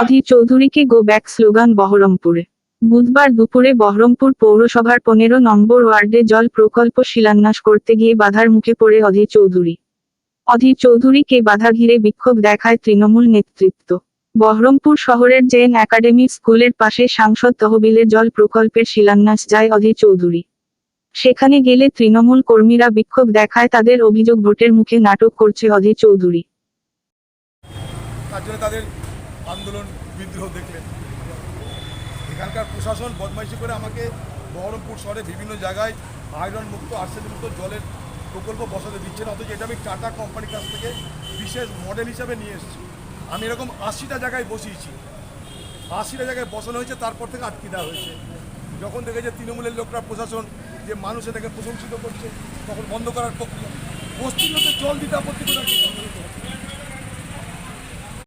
অধীর চৌধুরীকে go back slogan বহরমপুরে। বুধবার দুপুরে বহরমপুর পৌরসভার পনেরো নম্বর ওয়ার্ডে জল প্রকল্প শিলান্যাস করতে গিয়ে বাধার মুখে পড়ে অধীর চৌধুরী। অধীর চৌধুরীকে বাধা ঘিরে বিক্ষোভ দেখায় তৃণমূল নেতৃত্ব। বহরমপুর শহরের জেন একাডেমি স্কুলের পাশে সাংসদ তহবিলের জল প্রকল্পের শিলান্যাস যায় অধীর চৌধুরী। সেখানে গেলে তৃণমূল কর্মীরা বিক্ষোভ দেখায় তাদের অভিযোগ ভোটের মুখে নাটক করছে অধীর চৌধুরী। তার জন্য তাদের আন্দোলন বিদ্রোহ দেখলেন। এখানকার প্রশাসন বদমাইশি করে আমাকে বহরমপুর শহরে বিভিন্ন জায়গায় আয়রন মুক্ত আর্সেন মুক্ত জলের প্রকল্প বসাতে দিচ্ছে না অথচ এটা আমি টাটা কোম্পানির কাছ থেকে বিশেষ মডেল হিসাবে নিয়ে এসেছি। আমি এরকম আশিটা জায়গায় বসিয়েছি। আশিটা জায়গায় বসানো হয়েছে, তারপর থেকে আটকে দেওয়া হয়েছে। যখন দেখেছে তৃণমূলের লোকরা প্রশাসন যে মানুষ এটাকে প্রশংসিত করছে, তখন বন্ধ করার প্রক্রিয়া। পশ্চিমবঙ্গে জল দিতে আপত্তি কোথায়